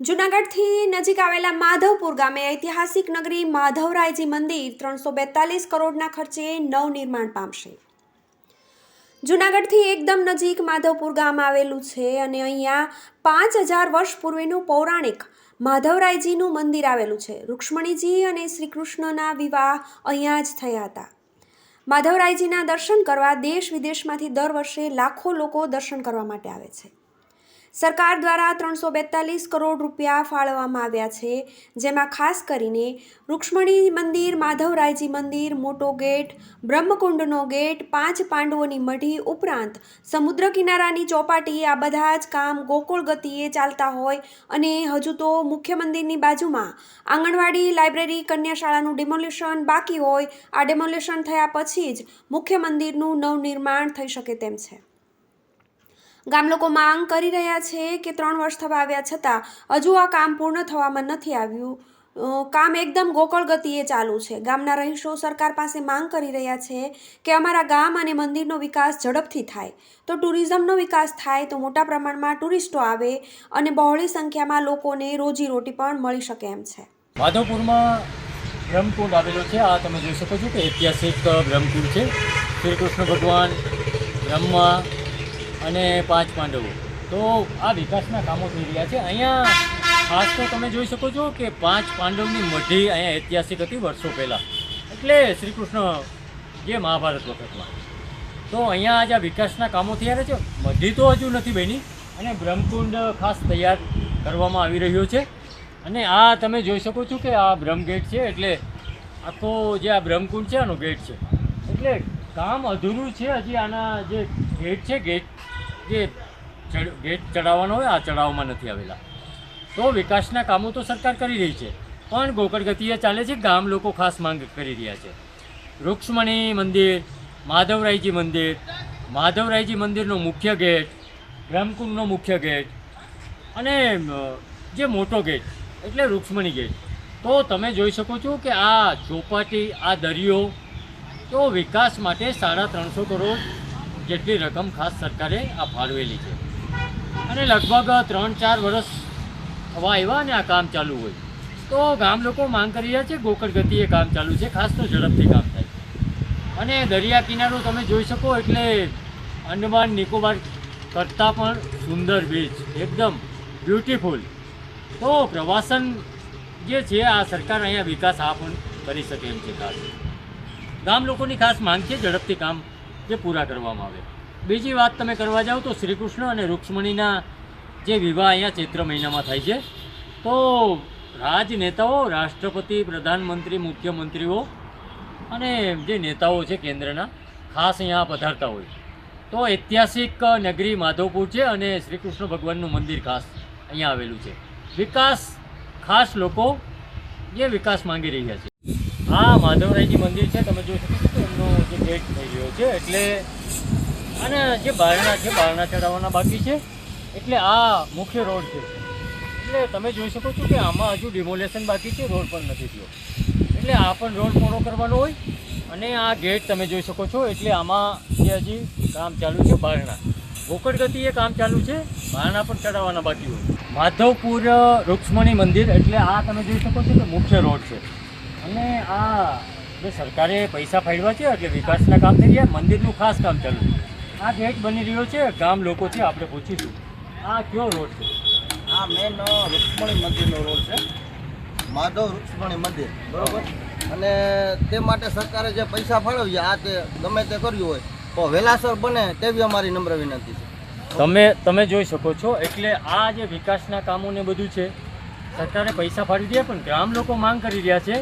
જૂનાગઢથી નજીક આવેલા માધવપુર ગામે ઐતિહાસિક નગરી માધવરાયજી મંદિર ત્રણસો બેતાલીસ કરોડના ખર્ચે નવનિર્માણ પામશે. જૂનાગઢથી એકદમ નજીક માધવપુર ગામ આવેલું છે અને અહીંયા પાંચ હજાર વર્ષ પૂર્વેનું પૌરાણિક માધવરાયજીનું મંદિર આવેલું છે. રૂક્ષ્મણીજી અને શ્રી કૃષ્ણના વિવાહ અહીંયા જ થયા હતા. માધવરાયજીના દર્શન કરવા દેશ વિદેશમાંથી દર વર્ષે લાખો લોકો દર્શન કરવા માટે આવે છે. સરકાર દ્વારા ત્રણસો બેતાલીસ કરોડ રૂપિયા ફાળવવામાં આવ્યા છે, જેમાં ખાસ કરીને રૂક્ષ્મણી મંદિર, માધવરાયજી મંદિર, મોટો ગેટ, બ્રહ્મકુંડનો ગેટ, પાંચ પાંડવોની મઢી ઉપરાંત સમુદ્ર કિનારાની ચોપાટી, આ બધા જ કામ ગોકુળ ગતિએ ચાલતા હોય અને હજુ તો મુખ્ય મંદિરની બાજુમાં આંગણવાડી, લાઇબ્રેરી, કન્યાશાળાનું ડિમોલ્યુશન બાકી હોય, આ ડેમોલેશન થયા પછી જ મુખ્ય મંદિરનું નવનિર્માણ થઈ શકે તેમ છે. ગામ લોકો માંગ કરી રહ્યા છે કે ત્રણ વર્ષ થવા આવ્યા છતાં હજુ આ કામ પૂર્ણ થવામાં નથી આવ્યું. કામ એકદમ ગોકળ ગતિએ ચાલુ છે. ગામના રહીશો સરકાર પાસે માંગ કરી રહ્યા છે કે અમારા ગામ અને મંદિરનો વિકાસ ઝડપથી થાય. તો ટુરિઝમનો વિકાસ થાય તો મોટા પ્રમાણમાં ટુરિસ્ટો આવે અને બહોળી સંખ્યામાં લોકોને રોજીરોટી પણ મળી શકે એમ છે. માધવપુરમાં બ્રહ્મકુંડ આવેલો છે. આ તમે જોઈ શકો છો કે ઐતિહાસિક બ્રહ્મકુંડ છે. શ્રી કૃષ્ણ ભગવાન બ્રહ્મા અને પાંચ પાંડવો. તો આ વિકાસના કામો થઈ રહ્યા છે. અહીંયા ખાસ તો તમે જોઈ શકો છો કે પાંચ પાંડવની મઢી અહીંયા ઐતિહાસિક હતી વર્ષો પહેલાં. એટલે શ્રી કૃષ્ણ જે મહાભારત વખતમાં. તો અહીંયા આજે આ વિકાસના કામો થયા છે, મઢી તો હજુ નથી બની અને બ્રહ્મકુંડ ખાસ તૈયાર કરવામાં આવી રહ્યો છે. અને આ તમે જોઈ શકો છો કે આ બ્રહ્મગેટ છે, એટલે આખો જે આ બ્રહ્મકુંડ છે, આનો ગેટ છે. એટલે કામ અધૂરું છે, હજી આના જે ગેટ છે, ગેટ જે ગેટ ચડાવવાનો હોય, આ ચડાવવામાં નથી આવેલા. તો વિકાસના કામો તો સરકાર કરી રહી છે, પણ ગોકળગતિએ ચાલે છે, ગામ લોકો ખાસ માંગ કરી રહ્યા છે. રૂક્ષ્મણી મંદિર, માધવરાયજી મંદિર, માધવરાયજી મંદિરનો મુખ્ય ગેટ, બ્રહ્મકુંડનો મુખ્ય ગેટ અને જે મોટો ગેટ, એટલે રૂક્ષ્મણી ગેટ. તો તમે જોઈ શકો છો કે આ ચોપાટી આ દરિયો, તો વિકાસ માટે સાડા ત્રણસો કરોડ જેટલી રકમ ખાસ સરકારે આ ફાળવેલી છે. અને લગભગ ત્રણ ચાર વર્ષ થવા આવ્યા અને આ કામ ચાલુ હોય. તો ગામ લોકો માંગ કરી રહ્યા છે, ગોકળ ગતિએ કામ ચાલુ છે, ખાસ તો ઝડપથી કામ થાય. અને દરિયા કિનારો તમે જોઈ શકો એટલે અંડમાન નિકોબાર કરતાં પણ સુંદર બીચ એકદમ બ્યુટીફુલ તો પ્રવાસન જે છે, આ સરકાર અહીંયા વિકાસ આ પણ કરી શકે એમ છે ખાસ. ગામ લોકોની ખાસ માંગ છે, ઝડપથી કામ જે પૂરા કરવામાં આવે. બીજી વાત, તમે કરવા જાઓ તો શ્રી કૃષ્ણ અને રૂક્ષ્મણીના જે વિવાહ અહીંયા ચૈત્ર મહિનામાં થાય છે, તો રાજનેતાઓ, રાષ્ટ્રપતિ, પ્રધાનમંત્રી, મુખ્યમંત્રીઓ અને જે નેતાઓ છે કેન્દ્રના, ખાસ અહીંયા પધારતા હોય. તો ઐતિહાસિક નગરી માધવપુર છે અને શ્રી કૃષ્ણ ભગવાનનું મંદિર ખાસ અહીંયા આવેલું છે. વિકાસ, ખાસ લોકો જે વિકાસ માંગી રહ્યા છે. આ માધવરાયજી મંદિર છે, તમે જોઈ શકો છો એમનો જે ગેટ થઈ ગયો છે, એટલે અને જે બારણા છે, બારણા ચડાવવાના બાકી છે, એટલે આ મુખ્ય રોડ છે. એટલે તમે જોઈ શકો છો કે આમાં હજુ ડિમોલેશન બાકી છે, રોડ પણ નથી થયો. એટલે આ પણ રોડ પૂરો કરવાનો હોય, અને આ ગેટ તમે જોઈ શકો છો, એટલે આમાં જે હજી કામ ચાલુ છે, બારણા. ગોકળ ગતિએ કામ ચાલુ છે, બારણા પણ ચડાવવાના બાકી હોય. માધવપુર રૂક્ષ્મણી મંદિર, એટલે આ તમે જોઈ શકો છો કે મુખ્ય રોડ છે. અને આ જે સરકારે પૈસા ફાળવ્યા છે એટલે વિકાસના કામ થઈ રહ્યા મંદિરનું ખાસ કામ ચાલુ આ ગેટ બની રહ્યો છે ગામ લોકોથી આપણે પૂછીશું. આ કયો રોડ છે? આ મેન રૂક્ષ્મણી મંદિરનો રોડ છે. માધવ રૂક્ષ્મણી મંદિર બરાબર? અને તે માટે સરકારે જે પૈસા ફાળવ્યા આ તે ગમે તે કર્યું હોય તો વહેલાસર બને તેવી અમારી નમ્ર વિનંતી છે. તમે તમે જોઈ શકો છો એટલે આ જે વિકાસના કામોને બધું છે સરકારે પૈસા ફાળવી દે પણ ગ્રામ લોકો માંગ કરી રહ્યા છે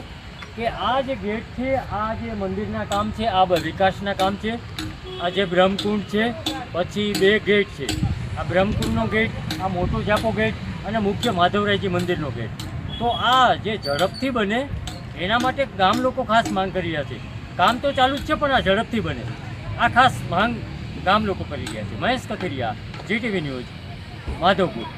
કે આ જે ગેટ છે, આ જે મંદિરના કામ છે, આ વિકાસના કામ છે, આ જે બ્રહ્મકુંડ છે, પછી બે ગેટ છે. આ બ્રહ્મકુંડનો ગેટ, આ મોટો જાપો ગેટ અને મુખ્ય માધવરાયજી મંદિરનો ગેટ. તો આ જે ઝડપથી બને, એના માટે ગામ લોકો ખાસ માંગ કરી રહ્યા છે. કામ તો ચાલુ જ છે, પણ આ ઝડપથી બને. આ ખાસ માંગ ગામ લોકો કરી રહ્યા છે. Mahesh Kathiriya GTV news, Madhavpur.